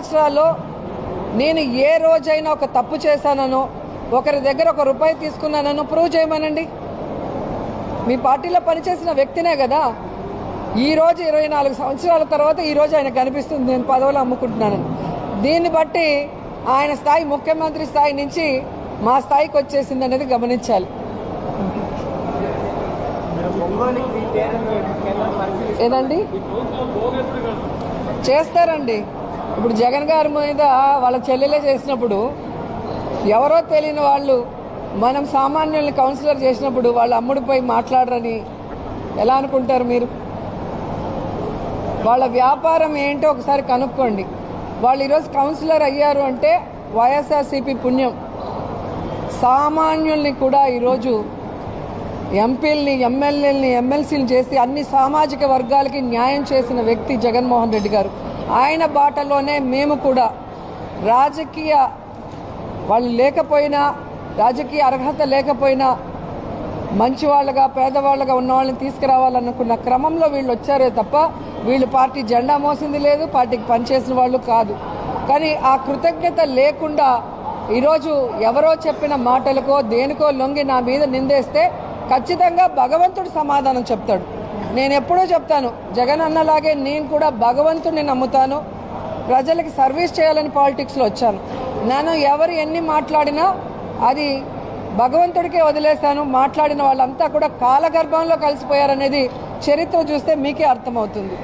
సంవత్సరాల్లో నేను ఏ రోజైనా ఒక తప్పు చేశాననో ఒకరి దగ్గర ఒక రూపాయి తీసుకున్నానో ప్రూవ్ చేయమనండి. మీ పార్టీలో పనిచేసిన వ్యక్తినే కదా. ఈరోజు ఇరవై నాలుగు సంవత్సరాల తర్వాత ఈరోజు ఆయన కనిపిస్తుంది నేను పదవులు అమ్ముకుంటున్నానని. దీన్ని బట్టి ఆయన స్థాయి ముఖ్యమంత్రి స్థాయి నుంచి మా స్థాయికి వచ్చేసింది అనేది గమనించాలి. ఏదండి? చేస్తారండి. ఇప్పుడు జగన్ గారి మీద వాళ్ళ చెల్లెలే చేసినప్పుడు ఎవరో తెలియని వాళ్ళు మనం సామాన్యుల్ని కౌన్సిలర్ చేసినప్పుడు వాళ్ళ అమ్ముడిపై మాట్లాడరని ఎలా అనుకుంటారు మీరు? వాళ్ళ వ్యాపారం ఏంటో ఒకసారి కనుక్కోండి. వాళ్ళు ఈరోజు కౌన్సిలర్ అయ్యారు అంటే వైఎస్ఆర్సీపీ పుణ్యం. సామాన్యుల్ని కూడా ఈరోజు ఎంపీల్ని ఎమ్మెల్యేలని ఎమ్మెల్సీలు చేసి అన్ని సామాజిక వర్గాలకి న్యాయం చేసిన వ్యక్తి జగన్మోహన్ రెడ్డి గారు. ఆయన బాటలోనే మేము కూడా రాజకీయ వాళ్ళు లేకపోయినా రాజకీయ అర్హత లేకపోయినా మంచి వాళ్ళగా పేదవాళ్ళగా ఉన్న వాళ్ళని తీసుకురావాలనుకున్న క్రమంలో వీళ్ళు వచ్చారే తప్ప వీళ్ళు పార్టీ జెండా మోసింది లేదు పార్టీకి పనిచేసిన వాళ్ళు కాదు. కానీ ఆ కృతజ్ఞత లేకుండా ఈరోజు ఎవరో చెప్పిన మాటలకో దేనికో లొంగి నా మీద నిందేస్తే ఖచ్చితంగా భగవంతుడు సమాధానం చెప్తాడు. నేను ఎప్పుడూ చెప్తాను జగన్ అన్నలాగే నేను కూడా భగవంతుడిని నమ్ముతాను ప్రజలకి సర్వీస్ చేయాలని పాలిటిక్స్లో వచ్చాను. నేను ఎవరు ఎన్ని మాట్లాడినా అది భగవంతుడికే వదిలేశాను మాట్లాడిన వాళ్ళంతా కూడా కాలగర్భంలో కలిసిపోయారనేది చరిత్ర చూస్తే మీకే అర్థమవుతుంది.